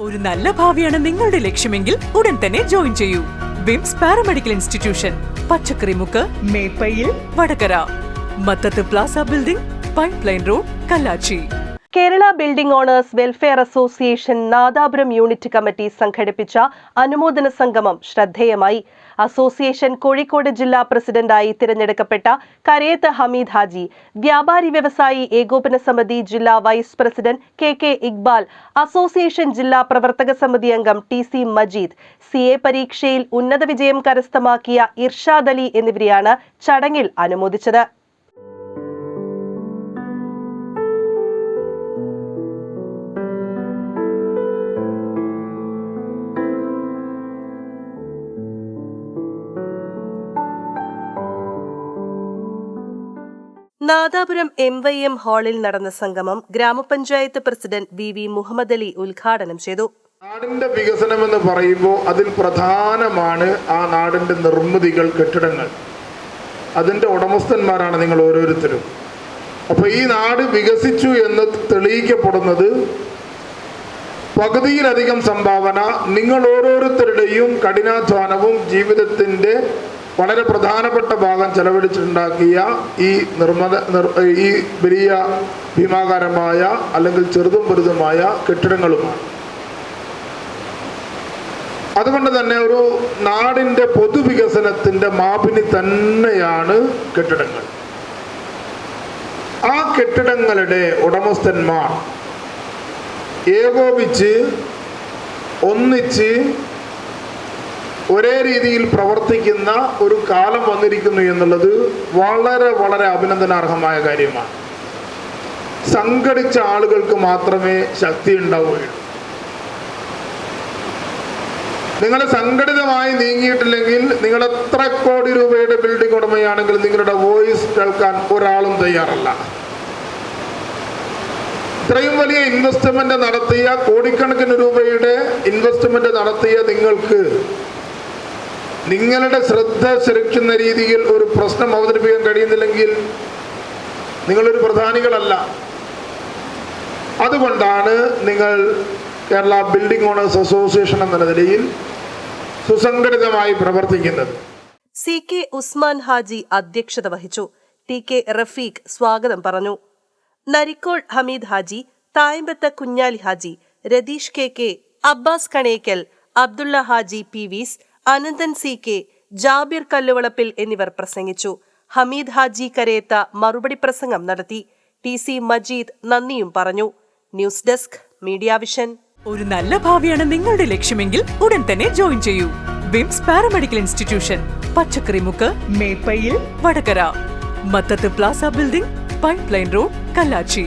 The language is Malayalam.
ഒരു നല്ല ഭാവിയാണ് നിങ്ങളുടെ ലക്ഷ്യമെങ്കിൽ ഉടൻ തന്നെ ജോയിൻ ചെയ്യൂ. Vims paramedical institution Pachakkarimukku Meppayil Vatakara. Mathath plaza building pipeline road Kallachi. Kerala building owners welfare association Nadapuram unit committee സംഘടിപ്പിച്ച അനുമോദന സംഗമം ശ്രദ്ധേയമായി. അസോസിയേഷൻ കോഴിക്കോട് ജില്ലാ പ്രസിഡന്റായി തിരഞ്ഞെടുക്കപ്പെട്ട കരയത്ത് ഹമീദ് ഹാജി വ്യാപാരി വ്യവസായി ഏകോപന സമിതി ജില്ലാ vice president K K Iqbal association ജില്ലാ പ്രവർത്തക സമിതി അംഗം T C Majeed C A പരീക്ഷയിൽ ഉന്നത വിജയം കരസ്ഥമാക്കിയ ഇർഷാദ് അലി എന്നിവരെയാണ് ചടങ്ങിൽ അനുമോദിച്ചത്. നാദാപുരം എം വൈ എം ഹാളിൽ നടന്ന സംഗമം ഗ്രാമപഞ്ചായത്ത് president V V Muhammad Ali ഉദ്ഘാടനം ചെയ്തു. നാടിന്റെ വികസനം എന്ന് പറയുമ്പോൾ അതിൽ പ്രധാനമാണ് ആ നാടിന്റെ നിർമ്മിതികൾ കെട്ടിടങ്ങൾ. അതിന്റെ ഉടമസ്ഥന്മാരാണ് നിങ്ങൾ ഓരോരുത്തരും. അപ്പൊ ഈ നാട് വികസിച്ചു എന്ന് തെളിയിക്കപ്പെടുന്നത് പകുതിയിലധികം സംഭാവന നിങ്ങൾ ഓരോരുത്തരുടെയും കഠിനാധ്വാനവും ജീവിതത്തിന്റെ വളരെ പ്രധാനപ്പെട്ട ഭാഗം ചെലവഴിച്ചിട്ടുണ്ടാക്കിയ ഈ നിർമ്മത നിർ ഈ വലിയ ഭീമാകാരമായ അല്ലെങ്കിൽ ചെറുതും വലുതുമായ കെട്ടിടങ്ങളുമാണ്. അതുകൊണ്ട് തന്നെ ഒരു നാടിന്റെ പൊതുവികസനത്തിന്റെ മാപിനി തന്നെയാണ് കെട്ടിടങ്ങൾ. ആ കെട്ടിടങ്ങളുടെ ഉടമസ്ഥന്മാർ ഏകോപിച്ച് ഒന്നിച്ച് ഒരേ രീതിയിൽ പ്രവർത്തിക്കുന്ന ഒരു കാലം വന്നിരിക്കുന്നു എന്നുള്ളത് വളരെ വളരെ അഭിനന്ദനാർഹമായ കാര്യമാണ്. സംഘടിച്ച ആളുകൾക്ക് മാത്രമേ ശക്തി ഉണ്ടാവുകയുള്ളൂ. നിങ്ങൾ സംഘടിതമായി നീങ്ങിയിട്ടില്ലെങ്കിൽ നിങ്ങൾ എത്ര കോടി രൂപയുടെ ബിൽഡിംഗ് ഉടമയാണെങ്കിൽ നിങ്ങളുടെ വോയിസ് കേൾക്കാൻ ഒരാളും തയ്യാറല്ല. ഇത്രയും വലിയ ഇൻവെസ്റ്റ്മെന്റ് നടത്തിയ കോടിക്കണക്കിന് രൂപയുടെ ഇൻവെസ്റ്റ്മെന്റ് നടത്തിയ നിങ്ങൾക്ക് നിങ്ങളുടെ ശ്രദ്ധ ചെലുത്തുന്ന രീതിയിൽ ഒരു പ്രശ്നം അവതരിപ്പിക്കാൻ കഴിയുന്നില്ലെങ്കിൽ നിങ്ങളൊരു പ്രധാനികളല്ല. അതുകൊണ്ടാണ് നിങ്ങൾ കേരള ബിൽഡിംഗ് ഓണേഴ്സ് അസോസിയേഷൻ എന്ന നിലയിൽ സുസംഘടിതമായി പ്രവർത്തിക്കുന്നത്. സി കെ ഉസ്മാൻ ഹാജി അധ്യക്ഷത വഹിച്ചു. ടി കെ റഫീഖ് സ്വാഗതം പറഞ്ഞു. Narikkol Hameed Haji Thayambath Kunjali Haji Ratheesh K K Abbas Kanekkal Abdulla Haji P V S Ananthan C K Jabir Kalluvalappil എന്നിവർ പ്രസംഗിച്ചു. ഹമീദ് ഹാജി കരേത്ത മറുപടി പ്രസംഗം നടത്തി. ടി സി മജീദ് നന്ദിയും പറഞ്ഞു. News desk media vision. ഒരു നല്ല ഭാവിയാണ് നിങ്ങളുടെ ലക്ഷ്യമെങ്കിൽ ഉടൻ തന്നെ ജോയിൻ ചെയ്യൂ. Vims paramedical institution Pachakkarimukku Meppayil Vatakara. Mathath plaza building pipeline road Kallachi.